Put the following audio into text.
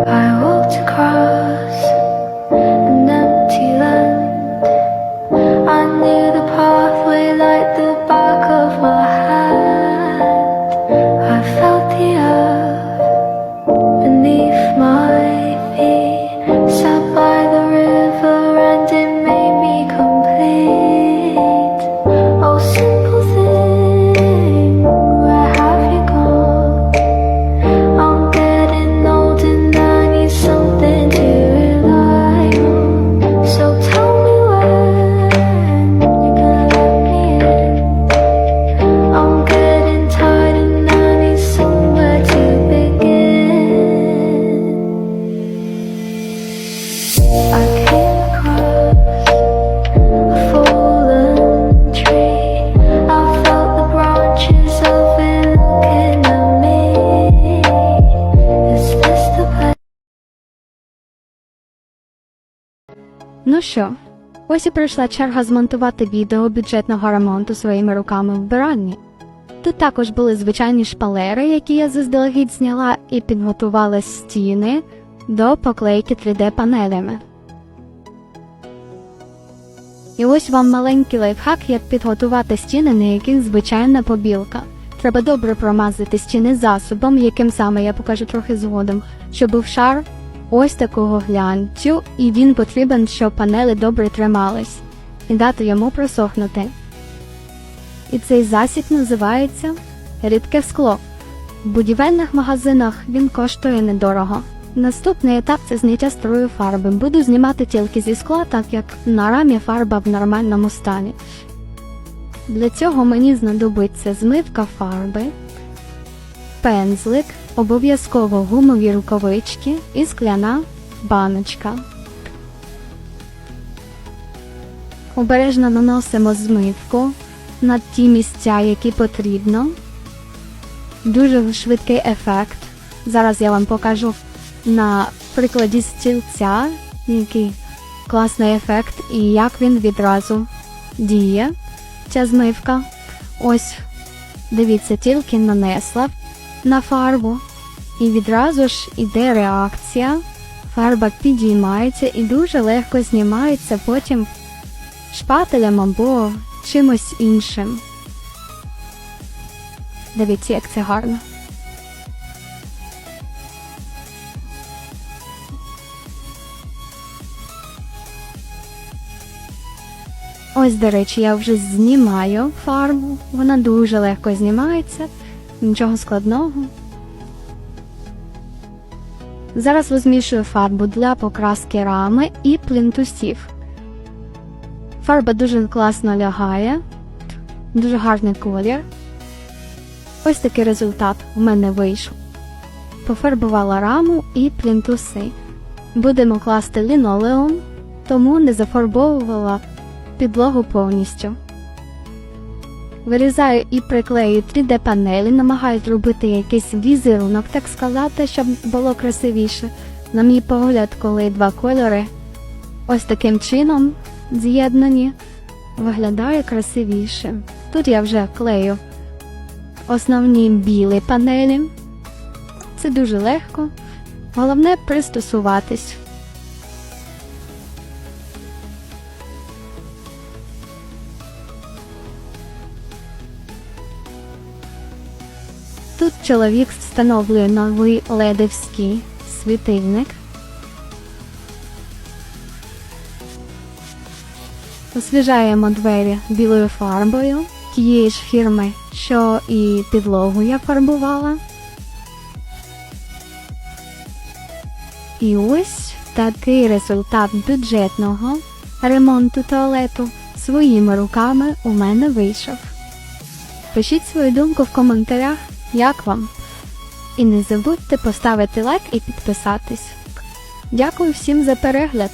I walked across Ну що, ось і прийшла черга змонтувати відео бюджетного ремонту своїми руками в вбиранні. Тут також були звичайні шпалери, які я заздалегідь зняла і підготувала стіни до поклейки 3D-панелями. І ось вам маленький лайфхак, як підготувати стіни, на яких звичайна побілка. Треба добре промазати стіни засобом, яким саме я покажу трохи згодом, щоб був шар ось такого глянцю, і він потрібен, щоб панели добре тримались, і дати йому просохнути. І цей засіб називається рідке скло. В будівельних магазинах він коштує недорого. Наступний етап це зняття старої фарби. Буду знімати тільки зі скла, так як на рамі фарба в нормальному стані. Для цього мені знадобиться змивка фарби, пензлик, обов'язково гумові рукавички і скляна баночка. Обережно наносимо змивку на ті місця, які потрібно. Дуже швидкий ефект. Зараз я вам покажу на прикладі стільця, який класний ефект і як він відразу діє. Ця змивка. Ось, дивіться, тільки нанесла на фарбу, і відразу ж іде реакція. Фарба підіймається і дуже легко знімається потім шпателем або чимось іншим. Дивіться, як це гарно. Ось, до речі, я вже знімаю фарбу. Вона дуже легко знімається, нічого складного. Зараз розмішую фарбу для покраски рами і плінтусів. Фарба дуже класно лягає, дуже гарний колір. Ось такий результат у мене вийшов. Пофарбувала раму і плінтуси. Будемо класти лінолеум, тому не зафарбовувала підлогу повністю. Вирізаю і приклею 3D-панелі, намагаюсь робити якийсь візерунок, так сказати, щоб було красивіше. На мій погляд, коли два кольори ось таким чином з'єднані, виглядає красивіше. Тут я вже клею основні білі панелі. Це дуже легко. Головне пристосуватись. Тут чоловік встановлює новий ледовський світильник. Освіжаємо двері білою фарбою тієї ж фірми, що і підлогу я фарбувала. І ось такий результат бюджетного ремонту туалету своїми руками у мене вийшов. Пишіть свою думку в коментарях, як вам. І не забудьте поставити лайк і підписатись. Дякую всім за перегляд!